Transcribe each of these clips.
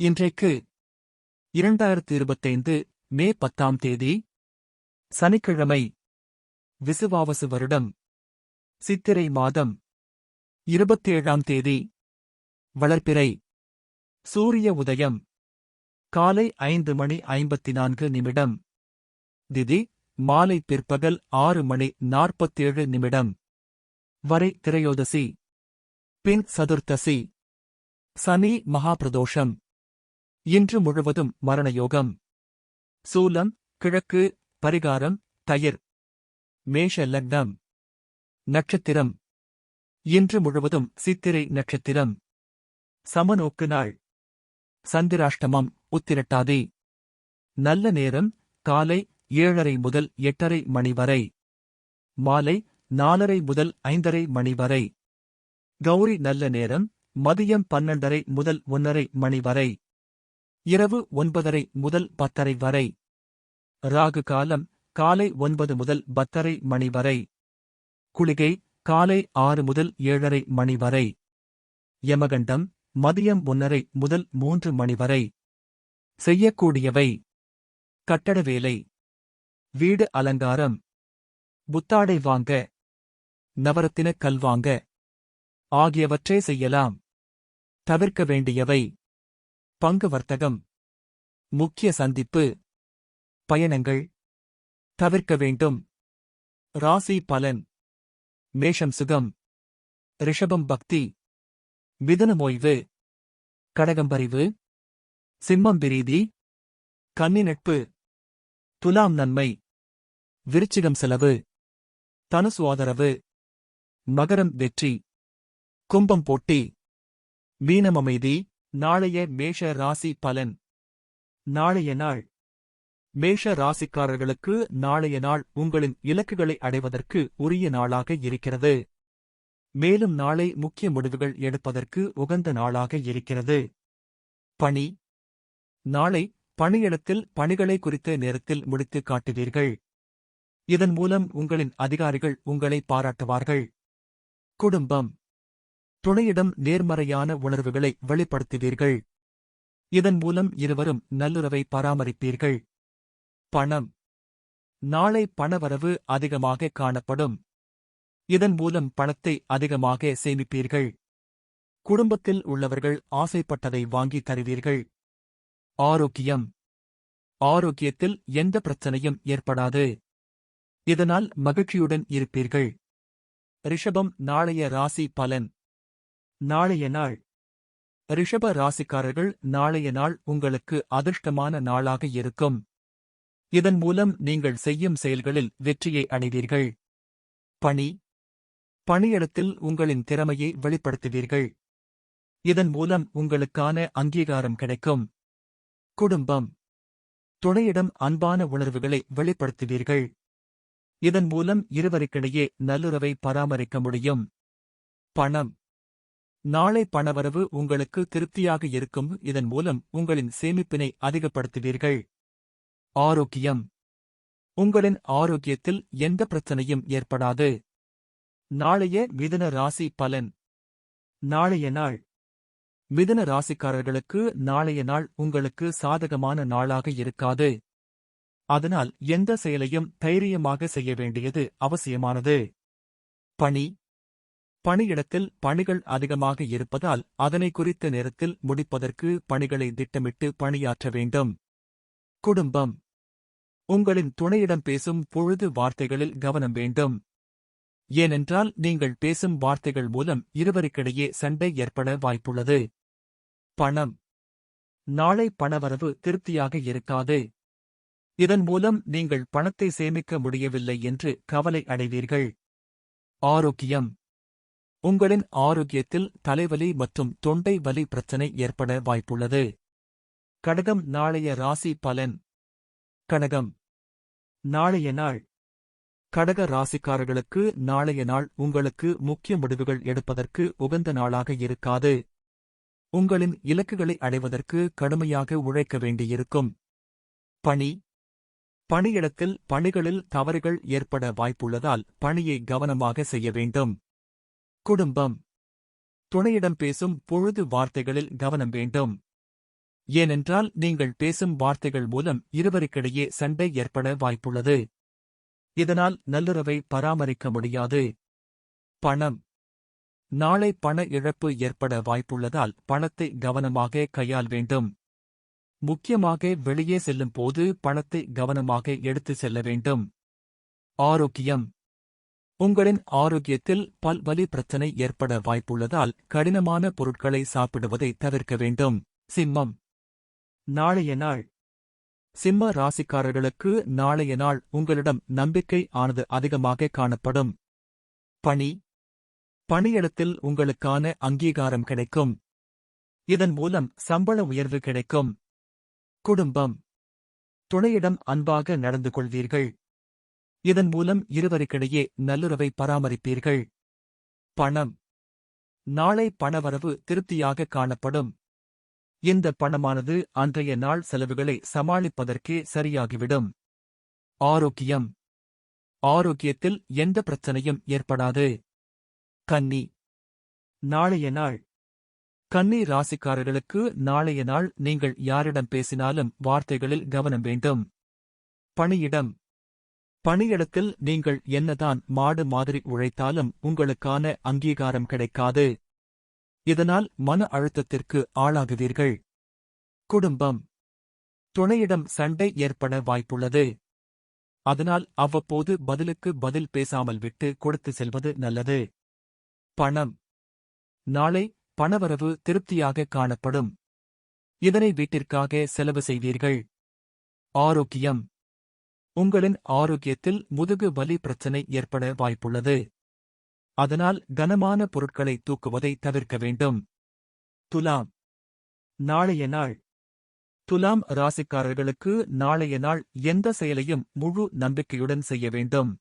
இன்றைக்கு இரண்டாயிரத்து இருபத்தைந்து மே பத்தாம் தேதி சனிக்கிழமை விசுவாவசு வருடம் சித்திரை மாதம் இருபத்தேழாம் தேதி வளர்ப்பிறை சூரிய உதயம் காலை ஐந்து மணி ஐம்பத்தி நான்கு நிமிடம் திதி மாலை பிற்பகல் ஆறு மணி நாற்பத்தேழு நிமிடம் வரை திரையோதசி பின் சதுர்த்தசி சனி மகாபிரதோஷம். இன்று முழுவதும் மரணயோகம். சூலம் கிழக்கு பரிகாரம் தயிர். மேஷ லக்னம். நட்சத்திரம். இன்று முழுவதும் சித்திரை நட்சத்திரம். சமநோக்கு நாள். சந்திராஷ்டமம் உத்திரட்டாதி. நல்ல நேரம் காலை ஏழரை முதல் எட்டரை மணி வரை. மாலை நாலரை முதல் ஐந்தரை மணி வரை. கௌரி நல்ல நேரம் மதியம் பன்னெண்டரை முதல் ஒன்னரை மணி வரை. இரவு ஒன்பதரை முதல் பத்தரை வரை. ராகு காலம் காலை ஒன்பது முதல் பத்தரை மணி வரை. குளிகை காலை ஆறு முதல் ஏழரை மணி வரை. யமகண்டம் மதியம் ஒன்னரை முதல் மூன்று மணி வரை. செய்யக்கூடியவை. கட்டட வேலை. வீடு அலங்காரம். புத்தாடை வாங்க. நவரத்தின கல் வாங்க. ஆகியவற்றே செய்யலாம். தவிர்க்க வேண்டியவை. பங்கு வர்த்தகம் முக்கிய சந்திப்பு பயணங்கள் தவிர்க்க வேண்டும். ராசி பலன் மேஷம் சுகம் ரிஷபம் பக்தி மிதனம் ஓய்வு கடகம்பரிவு சிம்மம் பிரீதி கன்னி நட்பு துலாம் நன்மை விருச்சிகம் செலவு தனுசு ஆதரவு மகரம் வெற்றி கும்பம் போட்டி மீனம் அமைதி நாளைய மேஷ ராசி பலன். நாளைய நாள். மேஷ ராசிக்காரர்களுக்கு நாளைய நாள் உங்களின் இலக்குகளை அடைவதற்கு உரிய நாளாக இருக்கிறது. மேலும் நாளை முக்கிய முடிவுகள் எடுப்பதற்கு உகந்த நாளாக இருக்கிறது. பணி. நாளை பணியிடத்தில் பணிகளை குறித்த நேரத்தில் முடித்து காட்டுவீர்கள். இதன் மூலம் உங்களின் அதிகாரிகள் உங்களை பாராட்டுவார்கள். குடும்பம். துணையிடம் நேர்மறையான உணர்வுகளை வெளிப்படுத்துவீர்கள். இதன் மூலம் இருவரும் நல்லுறவை பராமரிப்பீர்கள். பணம். நாளை பணவரவு அதிகமாக காணப்படும். இதன் மூலம் பணத்தை அதிகமாக சேமிப்பீர்கள். குடும்பத்தில் உள்ளவர்கள் ஆசைப்பட்டதை வாங்கி தருவீர்கள். ஆரோக்கியம். ஆரோக்கியத்தில் எந்த பிரச்சனையும் ஏற்படாது. இதனால் மகிழ்ச்சியுடன் இருப்பீர்கள். ரிஷபம் நாளைய ராசி பலன். நாளைய நாள். ரிஷப ராசிக்காரர்கள் நாளைய நாள் உங்களுக்கு அதிர்ஷ்டமான நாளாக இருக்கும். இதன் மூலம் நீங்கள் செய்யும் செயல்களில் வெற்றியை அடைவீர்கள். பணி. பணியிடத்தில் உங்களின் திறமையை வெளிப்படுத்துவீர்கள். இதன் மூலம் உங்களுக்கான அங்கீகாரம் கிடைக்கும். குடும்பம். துணையிடம் அன்பான உணர்வுகளை வெளிப்படுத்துவீர்கள். இதன் மூலம் இருவருக்கிடையே நல்லுறவை பராமரிக்க முடியும். பணம். நாளை பணவரவு உங்களுக்கு திருப்தியாக இருக்கும். இதன் மூலம் உங்களின் சேமிப்பினை அதிகப்படுத்துவீர்கள். ஆரோக்கியம். உங்களின் ஆரோக்கியத்தில் எந்த பிரச்சனையும் ஏற்படாது. நாளைய மிதன ராசி பலன். நாளைய நாள். மிதன ராசிக்காரர்களுக்கு நாளைய நாள் உங்களுக்கு சாதகமான நாளாக இருக்காது. அதனால் எந்த செயலையும் தைரியமாக செய்ய வேண்டியது அவசியமானது. பணி. பணியிடத்தில் பணிகள் அதிகமாக இருப்பதால் அதனை குறித்த நேரத்தில் முடிப்பதற்கு பணிகளை திட்டமிட்டு பணியாற்ற வேண்டும். குடும்பம். உங்களின் துணையிடம் பேசும் பொழுது வார்த்தைகளில் கவனம் வேண்டும். ஏனென்றால் நீங்கள் பேசும் வார்த்தைகள் மூலம் இருவருக்கிடையே சண்டை ஏற்பட வாய்ப்புள்ளது. பணம். நாளை பணவரவு திருப்தியாக இருக்காது. இதன் மூலம் நீங்கள் பணத்தை சேமிக்க முடியவில்லை என்று கவலை அடைவீர்கள். ஆரோக்கியம். உங்களின் ஆரோக்கியத்தில் தலைவலி மற்றும் தொண்டை வலி பிரச்சனை ஏற்பட வாய்ப்புள்ளது. கடகம் நாளைய ராசி பலன். கடகம். நாளைய நாள். கடக ராசிக்காரர்களுக்கு நாளைய நாள் உங்களுக்கு முக்கிய முடிவுகள் எடுப்பதற்கு உகந்த நாளாக இருக்காது. உங்களின் இலக்குகளை அடைவதற்கு கடுமையாக உழைக்க வேண்டியிருக்கும். பணி. பணியிடத்தில் பணிகளில் தவறுகள் ஏற்பட வாய்ப்புள்ளதால் பணியை கவனமாக செய்ய வேண்டும். குடும்பம். துணையிடம் பேசும் பொழுது வார்த்தைகளில் கவனம் வேண்டும். ஏனென்றால் நீங்கள் பேசும் வார்த்தைகள் மூலம் இருவருக்கிடையே சண்டை ஏற்பட வாய்ப்புள்ளது. இதனால் நல்லுறவை பராமரிக்க முடியாது. பணம். நாளை பண இழப்பு ஏற்பட வாய்ப்புள்ளதால் பணத்தை கவனமாக கையாள் வேண்டும். முக்கியமாக வெளியே செல்லும் போது பணத்தை கவனமாக எடுத்து செல்ல வேண்டும். ஆரோக்கியம். உங்களின் ஆரோக்கியத்தில் பல்வலி பிரச்சனை ஏற்பட வாய்ப்புள்ளதால் கடினமான பொருட்களை சாப்பிடுவதை தவிர்க்க வேண்டும். சிம்மம். நாளைய நாள். சிம்ம ராசிக்காரர்களுக்கு நாளைய நாள் உங்களிடம் நம்பிக்கை ஆனது அதிகமாக காணப்படும். பணி. பணியிடத்தில் உங்களுக்கான அங்கீகாரம் கிடைக்கும். இதன் மூலம் சம்பள உயர்வு கிடைக்கும். குடும்பம். துணையிடம் அன்பாக நடந்து கொள்வீர்கள். இதன் மூலம் இருவருக்கிடையே நல்லுறவை பராமரிப்பீர்கள். பணம். நாளை பணவரவு திருப்தியாக காணப்படும். இந்த பணமானது அன்றைய நாள் செலவுகளை சமாளிப்பதற்கே சரியாகிவிடும். ஆரோக்கியம். ஆரோக்கியத்தில் எந்த பிரச்சனையும் ஏற்படாது. கன்னி. நாளைய நாள். கன்னி ராசிக்காரர்களுக்கு நாளைய நாள் நீங்கள் யாரிடம் பேசினாலும் வார்த்தைகளில் கவனம் வேண்டும். பணியிடம். பணியிடத்தில் நீங்கள் என்னதான் மாடு மாதிரி உழைத்தாலும் உங்களுக்கான அங்கீகாரம் கிடைக்காது. இதனால் மன அழுத்தத்திற்கு ஆளாகுவீர்கள். குடும்பம். துணையிடம் சண்டை ஏற்பட வாய்ப்புள்ளது. அதனால் அவ்வப்போது பதிலுக்கு பதில் பேசாமல் விட்டு கொடுத்து செல்வது நல்லது. பணம். நாளை பணவரவு திருப்தியாக காணப்படும். இதனை வீட்டிற்காக செலவு செய்வீர்கள். ஆரோக்கியம். உங்களின் ஆரோக்கியத்தில் முதுகு வலி பிரச்சனை ஏற்பட வாய்ப்புள்ளது. அதனால் கனமான பொருட்களை தூக்குவதை தவிர்க்க வேண்டும். துலாம். நாளைய நாள். துலாம் ராசிக்காரர்களுக்கு நாளைய நாள் எந்த செயலையும் முழு நம்பிக்கையுடன் செய்ய வேண்டும்.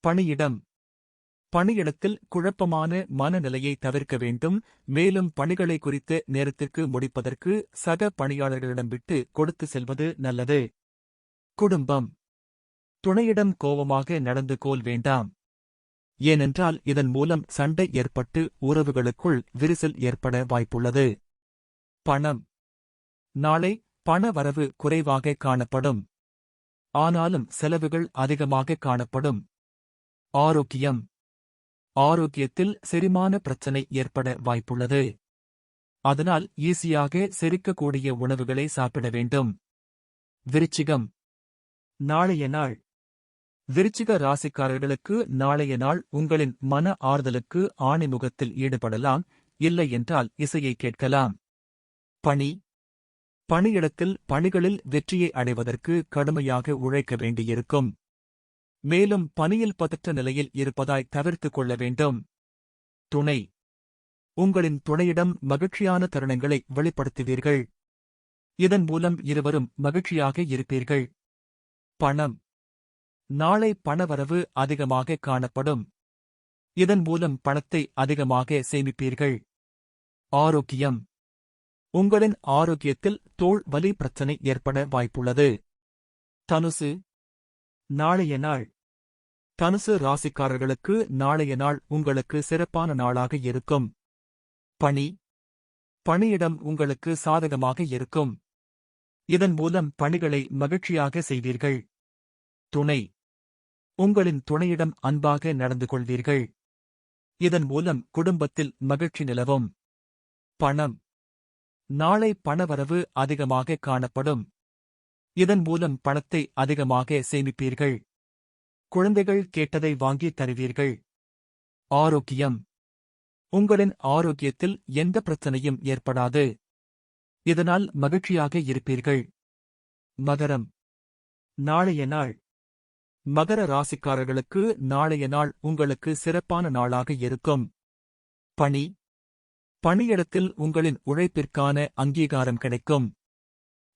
பணியிடம். பணியிடத்தில் குழப்பமான மனநிலையை தவிர்க்க வேண்டும். மேலும் பணிகளை குறித்த நேரத்திற்கு முடிப்பதற்கு சக பணியாளர்களிடம் விட்டு கொடுத்து செல்வது நல்லது. குடும்பம். துணையிடம் கோபமாக நடந்து கோல் வேண்டாம். ஏனென்றால் இதன் மூலம் சண்டை ஏற்பட்டு உறவுகளுக்குள் விரிசல் ஏற்பட வாய்ப்புள்ளது. பணம். நாளை பண வரவு குறைவாக காணப்படும். ஆனாலும் செலவுகள் அதிகமாக காணப்படும். ஆரோக்கியம். ஆரோக்கியத்தில் செரிமான பிரச்சனை ஏற்பட வாய்ப்புள்ளது. அதனால் ஈஸியாக செரிக்கக்கூடிய உணவுகளை சாப்பிட வேண்டும். விருச்சிகம். நாளைய நாள் விருச்சிக ராசிக்காரர்களுக்கு நாளைய நாள் உங்களின் மன ஆறுதலுக்கு ஆணிமுகத்தில் ஈடுபடலாம் இல்லை என்றால் இசையை கேட்கலாம். பணி. பணியிடத்தில் பணிகளில் வெற்றியை அடைவதற்கு கடுமையாக உழைக்க வேண்டியிருக்கும். மேலும் பணியில் பதற்ற நிலையில் இருப்பதாய் தவிர்த்துக் கொள்ள வேண்டும். துணை. உங்களின் துணையிடம் மகிழ்ச்சியான தருணங்களை வெளிப்படுத்துவீர்கள். இதன் மூலம் இருவரும் மகிழ்ச்சியாக இருப்பீர்கள். பணம். நாளை பணவரவு அதிகமாக காணப்படும். இதன் மூலம் பணத்தை அதிகமாக சேமிப்பீர்கள். ஆரோக்கியம். உங்களின் ஆரோக்கியத்தில் தோள் வலி பிரச்சனை ஏற்பட வாய்ப்புள்ளது. தனுசு. நாளைய நாள். தனுசு ராசிக்காரர்களுக்கு நாளைய நாள் உங்களுக்கு சிறப்பான நாளாக இருக்கும். பணி. பணியிடம் உங்களுக்கு சாதகமாக இருக்கும். இதன் மூலம் பணிகளை மகிழ்ச்சியாக செய்வீர்கள். துணை. உங்களின் துணையிடம் அன்பாக நடந்து கொள்வீர்கள். இதன் மூலம் குடும்பத்தில் மகிழ்ச்சி நிலவும். பணம். நாளை பணவரவு அதிகமாக காணப்படும். இதன் மூலம் பணத்தை அதிகமாக சேமிப்பீர்கள். குழந்தைகள் கேட்டதை வாங்கி தருவீர்கள். ஆரோக்கியம். உங்களின் ஆரோக்கியத்தில் எந்த பிரச்சனையும் ஏற்படாது. இதனால் மகிழ்ச்சியாக இருப்பீர்கள். மகரம். நாளைய நாள். மகர ராசிக்காரர்களுக்கு நாளைய நாள் உங்களுக்கு சிறப்பான நாளாக இருக்கும். பணி. பணியிடத்தில் உங்களின் உழைப்பிற்கான அங்கீகாரம் கிடைக்கும்.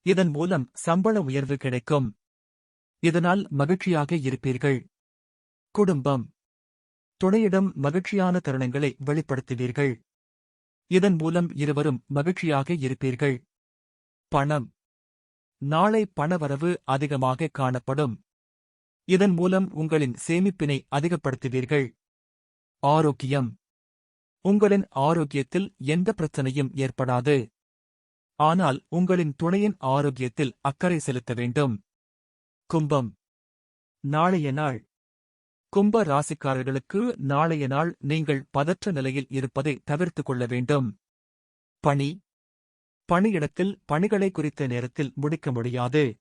இதன் மூலம் சம்பள உயர்வு கிடைக்கும். இதனால் மகிழ்ச்சியாக இருப்பீர்கள். குடும்பம். துணையிடம் மகிழ்ச்சியான தருணங்களை வெளிப்படுத்துவீர்கள். இதன் மூலம் இருவரும் மகிழ்ச்சியாக இருப்பீர்கள். பணம். நாளை பணவரவு அதிகமாக காணப்படும். இதன் மூலம் உங்களின் சேமிப்பினை அதிகப்படுத்துவீர்கள். ஆரோக்கியம். உங்களின் ஆரோக்கியத்தில் எந்த பிரச்சனையும் ஏற்படாது. ஆனால் உங்களின் துணையின் ஆரோக்கியத்தில் அக்கறை செலுத்த வேண்டும். கும்பம். நாளைய நாள். கும்ப ராசிக்காரர்களுக்கு நாளைய நாள் நீங்கள் பதற்ற நிலையில் இருப்பதை தவிர்த்துக் கொள்ள வேண்டும். பணி. பணியிடத்தில் பணிகளை குறித்த நேரத்தில் முடிக்க முடியாது.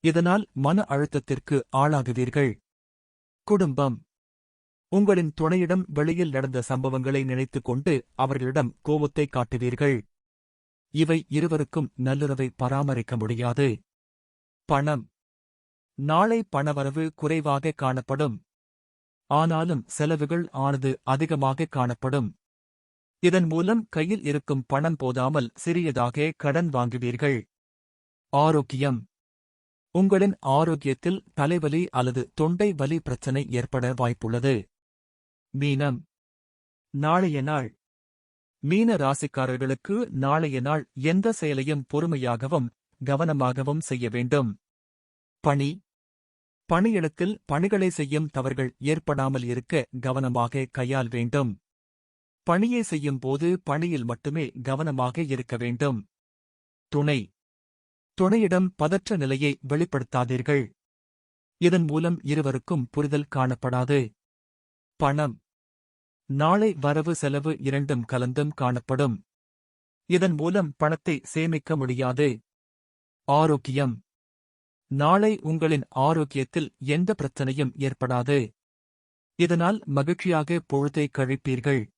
இதனால் மன அழுத்தத்திற்கு ஆளாகுவீர்கள். குடும்பம். உங்களின் துணையிடம் வெளியில் நடந்த சம்பவங்களை நினைத்துக் கொண்டு அவர்களிடம் கோபத்தை காட்டுவீர்கள். இவை இருவருக்கும் நல்லுறவை பராமரிக்க முடியாது. பணம். நாளை பணவரவு குறைவாக காணப்படும். ஆனாலும் செலவுகள் ஆனது அதிகமாக காணப்படும். இதன் மூலம் கையில் இருக்கும் பணம் போதாமல் சிறியதாக கடன் வாங்குவீர்கள். ஆரோக்கியம். உங்களின் ஆரோக்கியத்தில் தலைவலி அல்லது தொண்டை வலி பிரச்சனை ஏற்பட வாய்ப்புள்ளது. மீனம். நாளைய நாள். மீன ராசிக்காரர்களுக்கு நாளைய நாள் எந்த செயலையும் பொறுமையாகவும் கவனமாகவும் செய்ய வேண்டும். பணி. பணியிடத்தில் பணிகளை செய்யும் தவறுகள் ஏற்படாமல் இருக்க கவனமாக கையால் வேண்டும். பணியை செய்யும் போது பணியில் மட்டுமே கவனமாக இருக்க வேண்டும். துணை. துணையிடம் பதற்ற நிலையை வெளிப்படுத்தாதீர்கள். இதன் மூலம் இருவருக்கும் புரிதல் காணப்படாது. பணம். நாளை வரவு செலவு இரண்டும் கலந்தும் காணப்படும். இதன் மூலம் பணத்தை சேமிக்க முடியாது. ஆரோக்கியம். நாளை உங்களின் ஆரோக்கியத்தில் எந்த பிரச்சனையும் ஏற்படாது. இதனால் மகிழ்ச்சியாக பொழுதை கழிப்பீர்கள்.